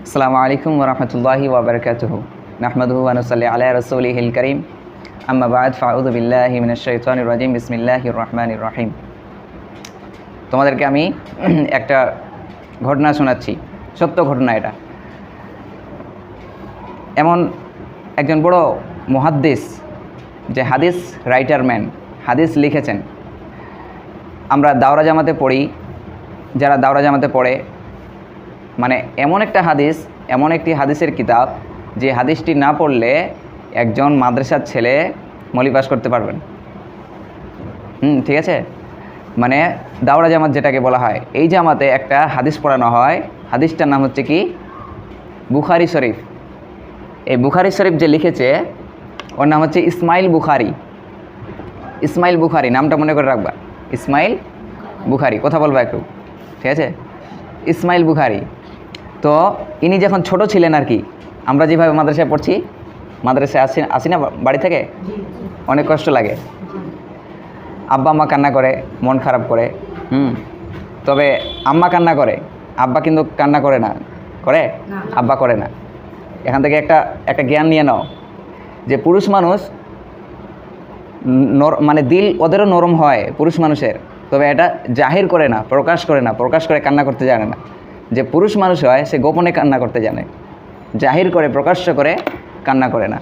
আসসালামু আলাইকুম ওরহমতুল্লাহি ওবরকাতুহু নাহমাদুহু আনুসাল্লি আলা রসুলিহিল করিম। আম্মা বাদ ফাউদু বিল্লাহি মিনাশ শাইতানির রাজিম। বিসমিল্লাহির রহমানির রহিম। তোমাদেরকে আমি একটা ঘটনা শোনাচ্ছি। সত্য ঘটনা এটা। এমন একজন বড় মুহাদ্দিস, যে হাদিস রাইটার ম্যান, হাদিস লিখেছেন। আমরা দাওরা জামাতে পড়ি। যারা দাওরা জামাতে পড়ে মানে এমন একটা হাদিস, এমন একটি হাদিসের কিতাব যে হাদিসটি না পড়লে একজন মাদ্রাসার ছেলে মলি পাস করতে পারবেন হুম, ঠিক আছে? মানে দাওরা জামাত যেটাকে বলা হয়, এই জামাতে একটা হাদিস পড়ানো হয়। হাদিসটার নাম হচ্ছে কি? বুখারি শরীফ। এই বুখারি শরীফ যে লিখেছে, ওর নাম হচ্ছে ইসমাইল বুখারি। ইসমাইল বুখারি, নামটা মনে করে রাখবা। ইসমাইল বুখারি, কথা বলবা একটু। ঠিক আছে? ইসমাইল বুখারি। তো ইনি যখন ছোট ছিলেন আর কি আমরা যেভাবে মাদ্রাসায় পড়ছি মাদ্রাসায় আসি আসি না বাড়ি থেকে? অনেক কষ্ট লাগে। আব্বা আম্মা কান্না করে মন খারাপ করে হুম? তবে আম্মা কান্না করে আব্বা কিন্তু কান্না করে না। করে? আব্বা করে না। এখান থেকে একটা একটা জ্ঞান নিয়ে নাও যে পুরুষ মানুষ নর মানে দিল ওদেরও নরম হয় পুরুষ মানুষের। তবে এটা জাহির করে না প্রকাশ করে না প্রকাশ করে কান্না করতে জানে না। যে পুরুষ মানুষ হয়, সে গোপনে কান্না করতে জানে। জাহির করে, প্রকাশ্য করে কান্না করে না।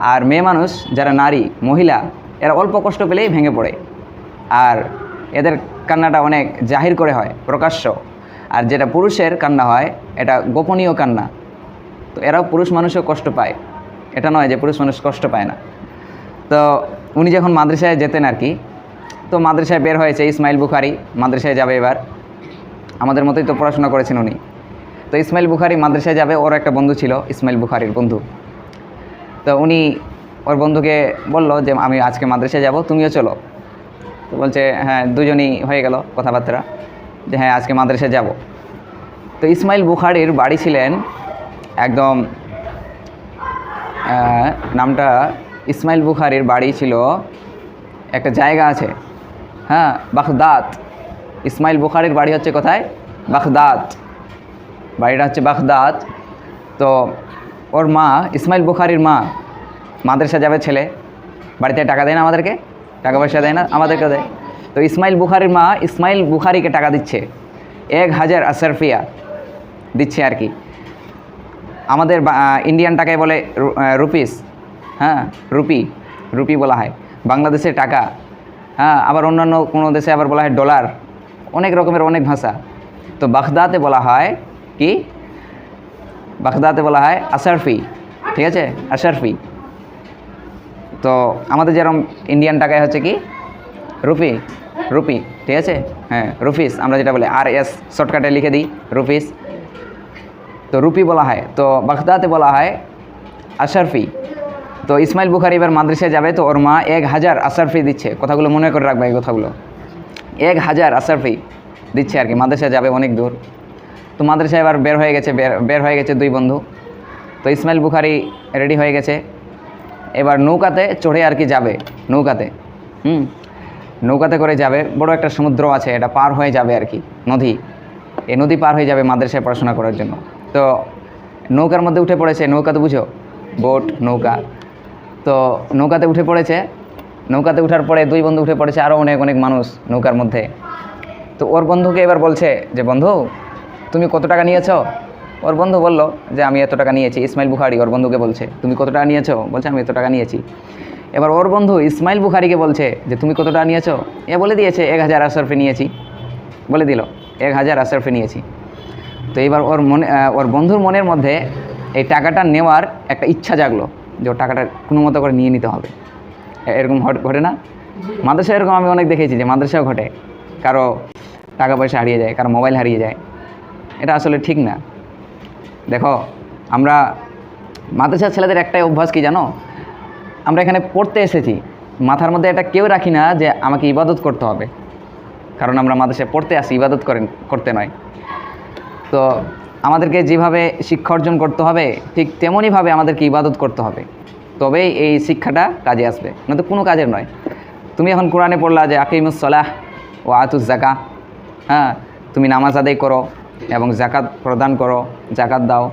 আর মেয়ে মানুষ, যারা নারী, মহিলা, এরা অল্প কষ্ট পেলেই ভেঙে পড়ে। আর এদের কান্নাটা অনেক জাহির করে হয়, প্রকাশ্য। আর যেটা পুরুষের কান্না হয়, এটা গোপনীয় কান্না। তো এরাও পুরুষ মানুষও কষ্ট পায়। এটা নয় যে পুরুষ মানুষ কষ্ট পায় না। তো উনি যখন মাদ্রাসায় যেতেন আর কি, তো মাদ্রাসায় বের হয়েছে ইসমাইল বুখারি। মাদ্রাসায় যাবে এবার। আমাদের মতোই তো পড়াশোনা করেছেন উনি। তো ইসমাইল বুখারি মাদ্রাসায় যাবে, ওর একটা বন্ধু ছিল ইসমাইল বুখারির বন্ধু। তো উনি ওর বন্ধুকে বলল যে, আমি আজকে মাদ্রাসায় যাব, তুমিও চলো। তো বলছে হ্যাঁ দুজনই হয়ে গেল কথাবার্তা। যে হ্যাঁ আজকে মাদ্রাসায় যাব। তো ইসমাইল বুখারির বাড়ি ছিলেন একদম নামটা ইসমাইল বুখারির বাড়ি ছিল, একটা জায়গা আছে হ্যাঁ বাগদাদ। ইসমাইল বুখারির বাড়ি হচ্ছে কোথায়? বাগদাদ। বাড়িটা হচ্ছে বাগদাদ। তো ওর মা, ইসমাইল বুখারির মা মাদ্রাসা যাবে ছেলে। বাড়িতে টাকা দেয় না আমাদেরকে? টাকা পয়সা দেয় না? আমাদেরকে দেয়। তো ইসমাইল বুখারির মা, ইসমাইল বুখারিকে টাকা দিচ্ছে। এক হাজার আশরফিয়া দিচ্ছে আর কি। আমাদের ইন্ডিয়ান টাকায় বলে রুপিস হ্যাঁ রুপি। রুপি বলা হয়। বাংলাদেশের টাকা। হ্যাঁ আবার অন্যান্য কোনো দেশে আবার বলা হয় ডলার অনেক রকমের অনেক ভাষা। তো বাগদাতে বলা হয় কি? বাগদাতে বলা হয় আশারফি, ঠিক আছে? আশারফি। তো আমাদের যেরকম ইন্ডিয়ান টাকায় হচ্ছে কি? রুপি রুপি, ঠিক আছে? হ্যাঁ রুপিস, আমরা যেটা বলি আর এস শর্টকাটে লিখে দিই, রুপিস। তো রুপি বলা হয়, তো বাগদাতে বলা হয় আশারফি। তো ইসমাইল বুখারি এবার মাদ্রাসায় যাবে, তো ওর মা এক হাজার আশারফি দিচ্ছে। কথাগুলো মনে করে রাখবে এই কথাগুলো। এক হাজার আশারফি দিচ্ছে আর কি। মাদ্রাসায় যাবে অনেক দূর। তো মাদ্রাসায় এবার বের হয়ে গেছে, বের বের হয়ে গেছে দুই বন্ধু। তো ইসমাইল বুখারি রেডি হয়ে গেছে। এবার নৌকাতে চড়ে আর কি যাবে, নৌকাতে। হুম, নৌকাতে করে যাবে। বড় একটা সমুদ্র আছে, এটা পার হয়ে যাবে আর কি, নদী। এই নদী পার হয়ে যাবে মাদ্রাসায় পড়াশোনা করার জন্য। তো নৌকার মধ্যে উঠে পড়েছে, নৌকা তো বুঝো, বোট, নৌকা। তো নৌকাতে উঠে পড়েছে নৌকাতে উঠার পরে দুই বন্ধু উঠে পড়েছে আরও অনেক অনেক মানুষ নৌকার মধ্যে। তো ওর বন্ধুকে এবার বলছে যে, বন্ধু, তুমি কত টাকা নিয়েছো? ওর বন্ধু বলল যে, আমি এত টাকা নিয়েছি। ইসমাইল বুখারি ওর বন্ধুকে বলছে, তুমি কত টাকা নিয়েছো? বলছে, আমি এত টাকা নিয়েছি। এবার ওর বন্ধু ইসমাইল বুখারিকে বলছে যে, তুমি কত টাকা নিয়েছো? এ বলে দিয়েছে, এক হাজার আশরফে নিয়েছি। বলে দিল, এক হাজার আশরফে নিয়েছি। তো এবার ওর মনে ওর বন্ধুর মনের মধ্যে এই টাকাটা নেওয়ার একটা ইচ্ছা জাগলো যে, ওর টাকাটা কোনো মতো করে নিয়ে নিতে হবে। এরকম ঘট- না। মাদ্রাসায় এরকম আমি অনেক দেখেছি যে মাদ্রাসাও ঘটে। কারও টাকা পয়সা হারিয়ে যায়, কারও মোবাইল হারিয়ে যায়। এটা আসলে ঠিক না। দেখো, আমরা মাদ্রাসার ছেলেদের একটাই অভ্যাস কি জানো? আমরা এখানে পড়তে এসেছি। মাথার মধ্যে এটা কেউ রাখি না যে আমাকে ইবাদত করতে হবে। কারণ আমরা মাদ্রাসায় পড়তে আসি, ইবাদত করেন করতে নয়। তো আমাদেরকে যেভাবে শিক্ষা অর্জন করতে হবে, ঠিক তেমনইভাবে আমাদেরকে ইবাদত করতে হবে। তবেই এই শিক্ষাটা কাজে আসবে। না তো কোনো কাজের নয়। তুমি এখন কোরআনে পড়লা যে আকিমুস সলাহ ও আতুস জাকা হ্যাঁ তুমি নামাজ আদায় করো এবং জাকাত প্রদান করো জাকাত দাও।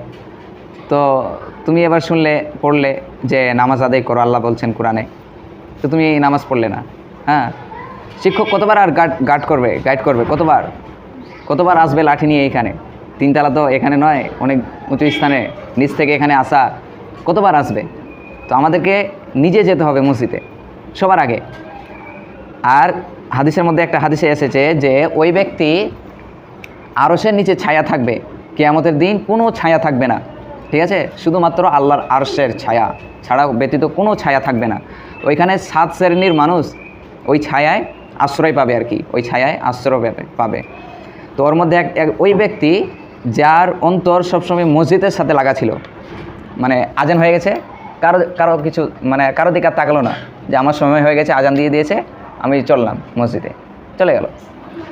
তো তুমি এবার শুনলে, পড়লে যে নামাজ আদায় করো, আল্লাহ বলছেন কোরআনে। তো তুমি এই নামাজ পড়লে না। হ্যাঁ শিক্ষক কতবার আর গার্ড গার্ড করবে, গাইড করবে? কতবার? কতবার আসবে লাঠি নিয়ে এখানে? তিনতলা তো এখানে নয়, অনেক উঁচু স্থানে, নিচ থেকে এখানে আসা। কতবার আসবে? তো আমাদেরকে নিজে যেতে হবে মসজিদে, সবার আগে। আর হাদিসের মধ্যে একটা হাদিসে এসেছে যে, ওই ব্যক্তি আরসের নিচে ছায়া থাকবে, কেয়ামতের দিন কোনো ছায়া থাকবে না। ঠিক আছে? শুধুমাত্র আল্লাহর আরশের ছায়া ছাড়া ব্যতীত কোনো ছায়া থাকবে না। ওইখানে সাত শ্রেণির মানুষ ওই ছায়ায় আশ্রয় পাবে আর কি, ওই ছায়ায় আশ্রয় পাবে পাবে। তো ওর মধ্যে এক- ওই ব্যক্তি যার অন্তর সবসময় মসজিদের সাথে লাগা ছিল। মানে আজান হয়ে গেছে কারও কারও কিছু মানে কারও দিকে আর তাকালো না যে আমার সময় হয়ে গেছে, আজান দিয়ে দিয়েছে, আমি চললাম মসজিদে, চলে গেল।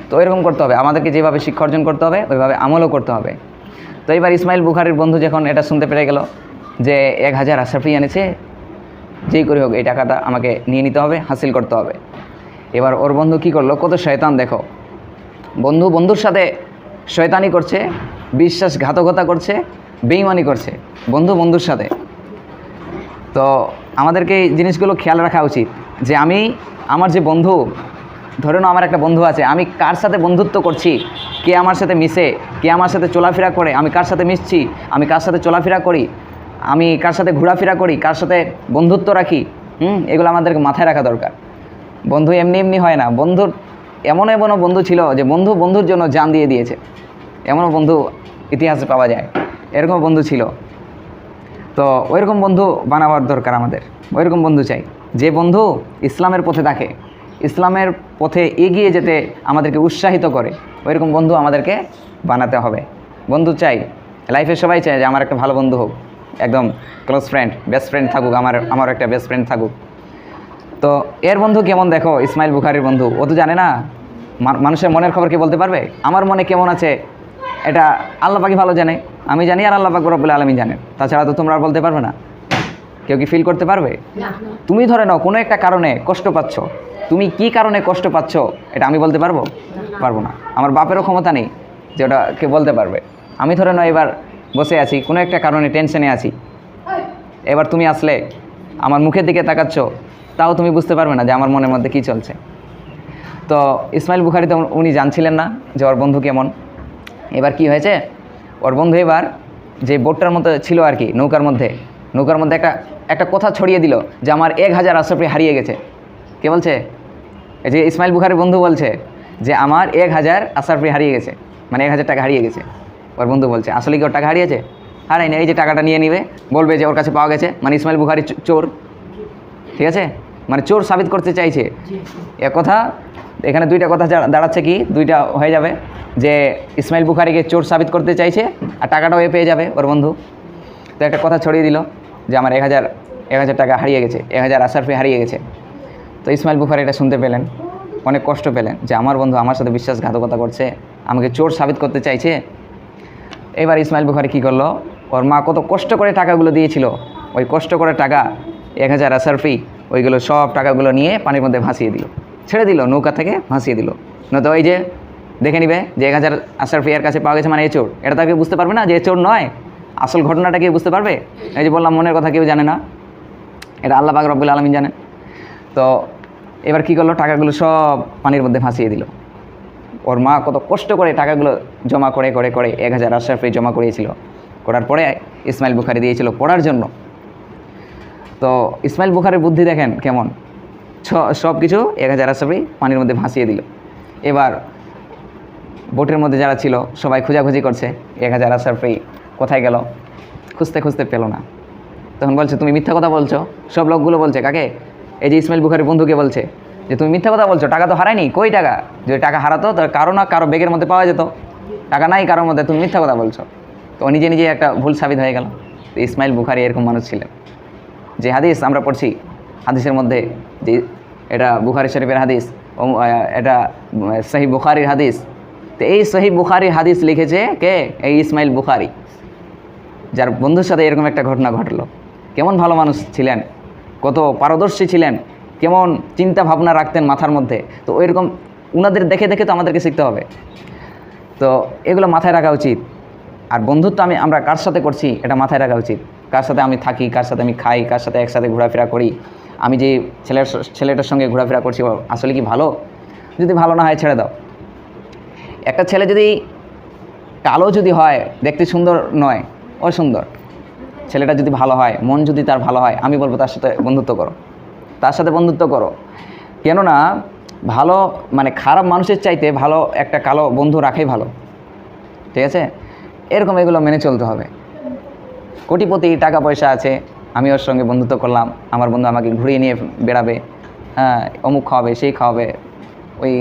তো এরকম করতে হবে, আমাদেরকে যেভাবে শিক্ষা অর্জন করতে হবে, ওইভাবে আমলও করতে হবে। তো এবার ইসমাইল বুখারির বন্ধু যখন এটা শুনতে পেরে গেল যে এক হাজার আশরাফি এনেছে, যেই করে হোক এই টাকাটা আমাকে নিয়ে নিতে হবে, হাসিল করতে হবে। এবার ওর বন্ধু কি করল, কত শয়তান দেখো। বন্ধু, বন্ধুর সাথে শয়তানি করছে, বিশ্বাসঘাতকতা করছে বেইমানি করছে। বন্ধু, বন্ধুর সাথে। তো আমাদেরকে এই জিনিসগুলো খেয়াল রাখা উচিত যে আমি, আমার যে বন্ধু, ধরে আমার একটা বন্ধু আছে, আমি কার সাথে বন্ধুত্ব করছি, কে আমার সাথে মিশে, কে আমার সাথে চলাফেরা করে, আমি কার সাথে মিশছি, আমি কার সাথে চলাফেরা করি, আমি কার সাথে ঘোরাফেরা করি, কার সাথে বন্ধুত্ব রাখি, হুম, এগুলো আমাদেরকে মাথায় রাখা দরকার। বন্ধু এমনি এমনি হয় না, বন্ধুর, এমন এমনও বন্ধু ছিল যে বন্ধু বন্ধুর জন্য জান দিয়ে দিয়েছে, এমনও বন্ধু ইতিহাসে পাওয়া যায় এরকম বন্ধু ছিল। তো ওইরকম বন্ধু বানাবার দরকার আমাদের। ওইরকম বন্ধু চাই। যে বন্ধু ইসলামের পথে থাকে, ইসলামের পথে এগিয়ে যেতে আমাদেরকে উৎসাহিত করে, ওইরকম বন্ধু আমাদেরকে বানাতে হবে। বন্ধু চাই লাইফে সবাই চায় যে আমার একটা ভালো বন্ধু হোক, একদম ক্লোজ ফ্রেন্ড বেস্ট ফ্রেন্ড থাকুক, আমার আমার একটা বেস্ট ফ্রেন্ড থাকুক। তো এর বন্ধু কেমন দেখো? ইসমাইল বুখারির বন্ধু। ও তো জানে না মানুষের মনের খবর কি বলতে পারবে? আমার মনে কেমন আছে? এটা আল্লাহ পাকি ভালো জানে। আমি জানি আর আল্লাহ পাক রব্বুল আলমী জানেন তাছাড়া তো তোমরা আর বলতে পারবে না। কেউ কি ফিল করতে পারবে? তুমি ধরে নাও কোনো একটা কারণে কষ্ট পাচ্ছ। তুমি কি কারণে কষ্ট পাচ্ছ এটা আমি বলতে পারব? পারব না। আমার বাপেরও ক্ষমতা নেই যে ওটা কে বলতে পারবে। আমি ধরে নাও এবার বসে আছি কোনো একটা কারণে টেনশনে আছি। এবার তুমি আসলে আমার মুখের দিকে তাকাচ্ছ তাও তুমি বুঝতে পারবে না যে আমার মনের মধ্যে কী চলছে। তো ইসমাইল বুখারি তো উনি জানছিলেন না যে ওর বন্ধু কেমন। এবার কি হয়েছে? ওর বন্ধু এবার যে বোটটার মধ্যে ছিল আর কি, নৌকার মধ্যে নৌকার মধ্যে একটা একটা কথা ছড়িয়ে দিল যে আমার এক হাজার আশরাফি হারিয়ে গেছে। কে বলছে? এই যে ইসমাইল বুখারির বন্ধু বলছে যে আমার এক হাজার আশরাফি হারিয়ে গেছে মানে এক হাজার টাকা হারিয়ে গেছে। ওর বন্ধু বলছে, আসলে কি ওর টাকা হারিয়েছে? হারাই না, এই যে টাকাটা নিয়ে নিবে, বলবে যে ওর কাছে পাওয়া গেছে মানে ইসমাইল বুখারি চোর। ঠিক আছে? মানে চোর সাবিত করতে চাইছে। এ কথা এখানে দুইটা কথা দাঁড়াচ্ছে কি? দুইটা হয়ে যাবে যে ইসমাইল বুখারিকে চোর সাবিত করতে চাইছে আর টাকাটাও এ পেয়ে যাবে ওর বন্ধু। তো একটা কথা ছড়িয়ে দিল যে আমার এক হাজার এক হাজার টাকা হারিয়ে গেছে, এক হাজার আশারফি হারিয়ে গেছে। তো ইসমাইল বুখারি এটা শুনতে পেলেন, অনেক কষ্ট পেলেন যে আমার বন্ধু আমার সাথে বিশ্বাসঘাতকতা করছে, আমাকে চোর সাবিত করতে চাইছে। এবার ইসমাইল বুখারি কী করল? ওর মা কত কষ্ট করে টাকাগুলো দিয়েছিল, ওই কষ্ট করে টাকা, এক হাজার আসারফি ওইগুলো সব টাকাগুলো নিয়ে পানির মধ্যে ভাসিয়ে দিল। ছেড়ে দিল, নৌকা থেকে ভাসিয়ে দিল। নয়তো ওই যে দেখে নিবে যে এক হাজার আসারফি এর কাছে পাওয়া গেছে মানে এ চোর। এটা তাকে বুঝতে পারবে না যে এ চোর নয়। আসল ঘটনাটা কেউ বুঝতে পারবে? এই যে বললাম, মনের কথা কেউ জানে না। এটা আল্লাহ পাক রব্বুল আলমিন জানেন। তো এবার কী করল? টাকাগুলো সব পানির মধ্যে ভাসিয়ে দিল। ওর মা কত কষ্ট করে টাকাগুলো জমা করে করে করে এক হাজার আশরাফি জমা করিয়েছিল। করার পরে ইসমাইল বুখারি দিয়েছিল পড়ার জন্য। তো ইসমাইল বুখারির বুদ্ধি দেখেন কেমন? সব কিছু এক হাজার আশরাফি পানির মধ্যে ভাসিয়ে দিল। এবার বোটের মধ্যে যারা ছিল, সবাই খোঁজাখুঁজি করছে, এক হাজার আশরাফি কোথায় গেল? খুঁজতে খুঁজতে পেল না। তখন বলছে, তুমি মিথ্যা কথা বলছো? সব লোকগুলো বলছে, কাকে? এই যে ইসমাইল বুখারির বন্ধুকে বলছে যে, তুমি মিথ্যা কথা বলছো, টাকা তো হারায়নি, কই টাকা? যদি টাকা হারাতো তার কারও না কারও বেগের মধ্যে পাওয়া যেত। টাকা নাই কারোর মধ্যে, তুমি মিথ্যা কথা বলছো। তো নিজে নিজে একটা ভুল সাবিত হয়ে গেল। ইসমাইল বুখারি এরকম মানুষ ছিলেন। যে হাদিস আমরা পড়ছি, হাদিসের মধ্যে যে এটা বুখারি শরীফের হাদিস এটা সহি বুখারির হাদিস। তো এই সহি বুখারির হাদিস লিখেছে কে? এই ইসমাইল বুখারি, যার বন্ধুর সাথে এরকম একটা ঘটনা ঘটলো। কেমন ভালো মানুষ ছিলেন, কত পারদর্শী ছিলেন, কেমন চিন্তা ভাবনা রাখতেন মাথার মধ্যে। তো ওইরকম উনাদের দেখে দেখে তো আমাদেরকে শিখতে হবে। তো এগুলো মাথায় রাখা উচিত। আর বন্ধুত্ব আমি, আমরা কার সাথে করছি, এটা মাথায় রাখা উচিত। কার সাথে আমি থাকি, কার সাথে আমি খাই, কার সাথে একসাথে ঘোরাফেরা করি। আমি যে ছেলের ছেলেটার সঙ্গে ঘোরাফেরা করছি আসলে কি ভালো? যদি ভালো না হয় ছেড়ে দাও। একটা ছেলে যদি কালো যদি হয়, দেখতে সুন্দর নয়, ও সুন্দর। ছেলেটা যদি ভালো হয়, মন যদি তার ভালো হয়, আমি বলব তার সাথে বন্ধুত্ব করো। তার সাথে বন্ধুত্ব করো। কেননা, ভালো মানে খারাপ মানুষের চাইতে ভালো একটা কালো বন্ধু রাখাই ভালো। ঠিক আছে? এরকম এগুলো মেনে চলতে হবে। কোটিপতি টাকা পয়সা আছে আমি ওর সঙ্গে বন্ধুত্ব করলাম, আমার বন্ধু আমাকে ঘুরিয়ে নিয়ে বেড়াবে হ্যাঁ অমুক খাওয়াবে, সেই খাওয়াবে, ওই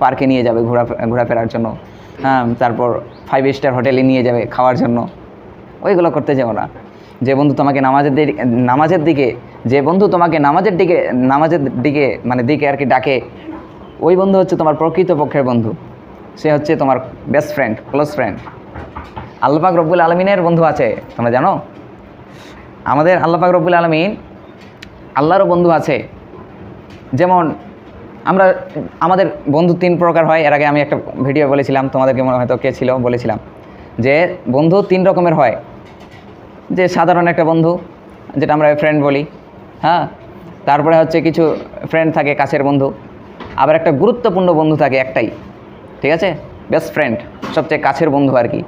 পার্কে নিয়ে যাবে ঘোরা, ঘোরাফেরার জন্য হ্যাঁ তারপর ফাইভ স্টার হোটেলে নিয়ে যাবে খাওয়ার জন্য। ওইগুলো করতে যাও না। যে বন্ধু তোমাকে নামাজের দিকে নামাজের দিকে, যে বন্ধু তোমাকে নামাজের দিকে নামাজের দিকে মানে দিকে আর কি ডাকে, ওই বন্ধু হচ্ছে তোমার প্রকৃত পক্ষের বন্ধু। সে হচ্ছে তোমার বেস্ট ফ্রেন্ড ক্লোজ ফ্রেন্ড আল্লাপাক রব্বুল আলমিনের বন্ধু আছে, তোমরা জানো? আমাদের আল্লাপাক রব্বুল আলমিন আল্লাহরও বন্ধু আছে। যেমন আমরা, আমাদের বন্ধু তিন প্রকার হয়। এর আগে আমি একটা ভিডিও বলেছিলাম, তোমাদেরকে মনে হয়তো কে ছিল, বলেছিলাম। যে বন্ধু তিন রকমের হয়। যে সাধারণ একটা বন্ধু, যেটা আমরা ফ্রেন্ড বলি হ্যাঁ? তারপরে হচ্ছে কিছু ফ্রেন্ড থাকে, কাছের বন্ধু। আবার একটা গুরুত্বপূর্ণ বন্ধু থাকে, একটাই। ঠিক আছে? বেস্ট ফ্রেন্ড সবচেয়ে কাছের বন্ধু আর কি।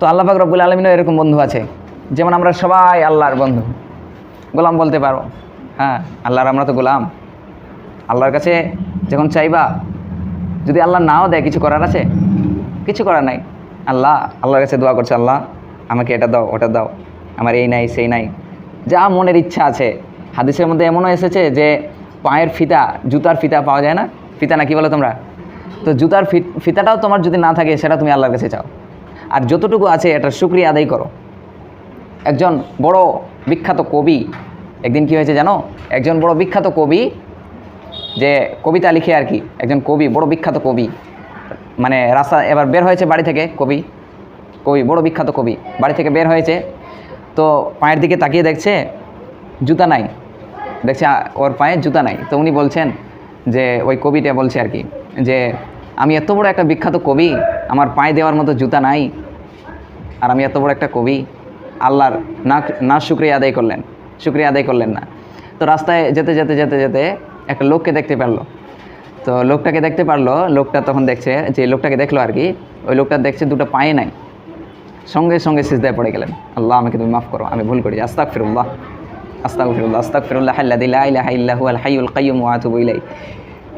তো আল্লাহ পাক রব্বুল আলমিনও এরকম বন্ধু আছে। যেমন আমরা সবাই আল্লাহর বন্ধু। গোলাম বলতে পারো। হ্যাঁ আল্লাহর আমরা তো গোলাম। আল্লাহর কাছে যখন চাইবা, যদি আল্লাহ নাও দেয়, কিছু করার আছে? কিছু করার নাই। আল্লাহ, আল্লাহর কাছে দোয়া করছে, আল্লাহ, আমাকে এটা দাও, ওটা দাও। আমার এই নাই, সেই নাই। যা মনের ইচ্ছা আছে। হাদিসের মধ্যে এমনও এসেছে যে, পায়ের ফিতা, জুতার ফিতা পাওয়া যায় না? ফিতা না কি বলো তোমরা? তো জুতার ফিত, ফিতাটাও তোমার যদি না থাকে, সেটা তুমি আল্লাহর কাছে চাও। আর যতটুকু আছে এটা শুক্রিয়া আদায় করো। একজন বড় বিখ্যাত কবি, একদিন কি হয়েছে জানো? একজন বড় বিখ্যাত কবি, যে কবিতা লিখে আর কি, একজন কবি, বড় বিখ্যাত কবি মানে রাস্তা এবার বের হয়েছে বাড়ি থেকে কবি কবি, বড় বিখ্যাত কবি, বাড়ি থেকে বের হয়েছে, তো পায়ের দিকে তাকিয়ে দেখছে জুতা নাই, দেখছে ওর পায়ে জুতা নাই, তো উনি বলছেন যে, ওই কবিটা বলছে আর কি, যে আমি এত বড় একটা বিখ্যাত কবি, আমার পায়ে দেওয়ার মতো জুতা নাই, আর আমি এত বড় একটা কবি আল্লাহর না না শুক্রিয়া আদায় করলেন। শুক্রিয়া আদায় করলেন না। তো রাস্তায় যেতে যেতে যেতে যেতে একটা লোককে দেখতে পারল। তো লোকটাকে দেখতে পারল, লোকটা তখন দেখছে যে লোকটাকে দেখল আর কি, ওই লোকটা দেখছে দুটো পায়ে নাই। সঙ্গে সঙ্গে সিজদায় পড়ে গেলেন। আল্লাহ আমাকে তুমি মাফ করো, আমি ভুল করি আস্তাক ফিরুল্লাহ আস্তাক ফিরুল্লাহ আস্তাক ফিরুল্লাহ হাল্লাদিল্লাহ ইলাহা ইল্লাহু আল হাইয়ুল কাইয়ুম ওয়া আতুবু ইলাই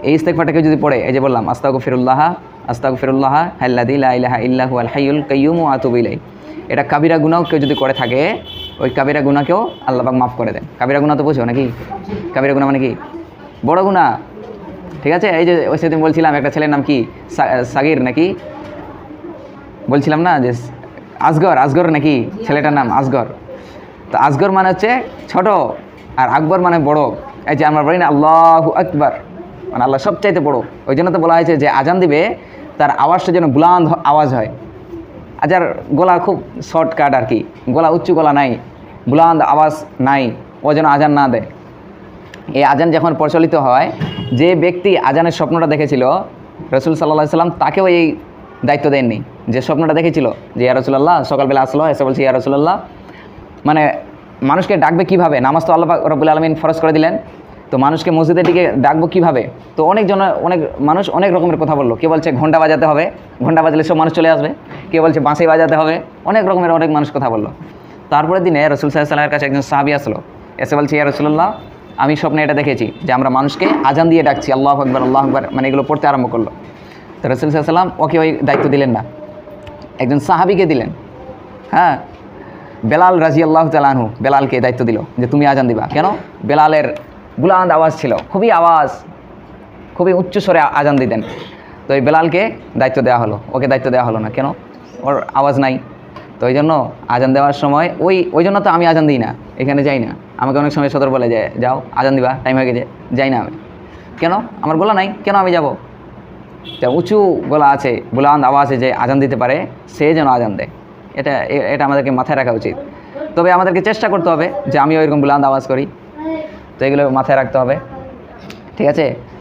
এই ইস্তেকফাটাকে যদি পড়ে, এই যে বললাম আস্তাক ফিরুল্লাহ আস্তাক ফিরুল্লাহ হাল্লাদিল্লাহ ইলাহা ইল্লাহু আল হাইয়ুল কাইয়ুম ওয়া আতুবু ইলাই এটা কাবিরা গুনাও কেউ যদি করে থাকে, ওই কাবিরা গুনাকেও আল্লাহবাক মাফ করে দেন। কাবিরা গুনা তো বুঝো নাকি? কাবিরা গুনা মানে কি? বড় গুনাহ। ঠিক আছে? এই যে ওই সেদিন বলছিলাম, একটা ছেলের নাম কি? সাগির নাকি? বলছিলাম না যে আসগর আসগর নাকি? ছেলেটার নাম আসগর তো আসগর মানে হচ্ছে ছোট আর আকবর মানে বড়। এই যে আমরা বলি না আল্লাহ আকবর মানে আল্লাহ সবচাইতে বড়। ওই জন্য তো বলা হয়েছে যে আজান দিবে তার আওয়াজটা যেন বুলান্দ আওয়াজ হয়। আজার গলা খুব শর্টকাট আর কি। গলা উঁচু গলা নাই, বুলান্দ আওয়াজ নাই, ও যেন আজান না দেয়। এই আজান যখন প্রচলিত হয়, যে ব্যক্তি আজানের স্বপ্নটা দেখেছিল, রসুল সাল্লাহ সাল্লাম তাকেও এই দায়িত্ব দেননি। যে স্বপ্নটা দেখেছিল যে, ইয়া রসুল্লাহ সকালবেলা আসলো, এসে বলছে, ইয়া রসুল্লাহ মানে মানুষকে ডাকবে কীভাবে? নামাজ তো আল্লাহ পাক রব্বুল আলমিন ফরজ করে দিলেন। তো মানুষকে মসজিদের দিকে ডাকবো কীভাবে? তো অনেকজন অনেক মানুষ অনেক রকমের কথা বলল। কে বলছে ঘণ্টা বাজাতে হবে, ঘণ্টা বাজালে সব মানুষ চলে আসবে। কে বলছে বাঁশি বাজাতে হবে, অনেক রকমের অনেক মানুষ কথা বলল। তারপরের দিনে রসুল সাল্লামের কাছে একজন সাহাবি আসলো। এসে বলছে, ইয়া রসুল্লাহ আমি স্বপ্নে এটা দেখেছি যে আমরা মানুষকে আজান দিয়ে ডাকছি। আল্লাহ আকবর আল্লাহ আকবর মানে এগুলো পড়তে আরম্ভ করল। তো রসুল সাল্লাম ওকে ওই দায়িত্ব দিলেন না। একজন সাহাবিকে দিলেন। হ্যাঁ বেলাল রাজি আল্লাহ তালানহু বেলালকে দায়িত্ব দিল যে তুমি আজান দিবা। কেন? বেলালের বুলান্দ আওয়াজ ছিল। খুবই আওয়াজ, খুবই উচ্চ স্বরে আজান দিতেন। তো এই বেলালকে দায়িত্ব দেওয়া হলো। ওকে দায়িত্ব দেওয়া হলো না। কেন? ওর আওয়াজ নাই। তো ওই জন্য আজান দেওয়ার সময় ওই ওই জন্য তো আমি আজান দিই না। এখানে যাই না। আমাকে অনেক সময় সদর বলে যে, যাও, আজান দিবা টাইম হয়ে গেছে। যাই না আমি। কেন? আমার গলা নাই। কেন আমি যাব? তা উঁচু গলা আছে, বুলান্দ আওয়াজ আছে যে আজান দিতে পারে, সে যেন আজান দেয়। এটা এটা আমাদেরকে মাথায় রাখা উচিত। তবে আমাদেরকে চেষ্টা করতে হবে যে আমি ওইরকম বুলান্দ আওয়াজ করি। তো এগুলো মাথায় রাখতে হবে। ঠিক আছে?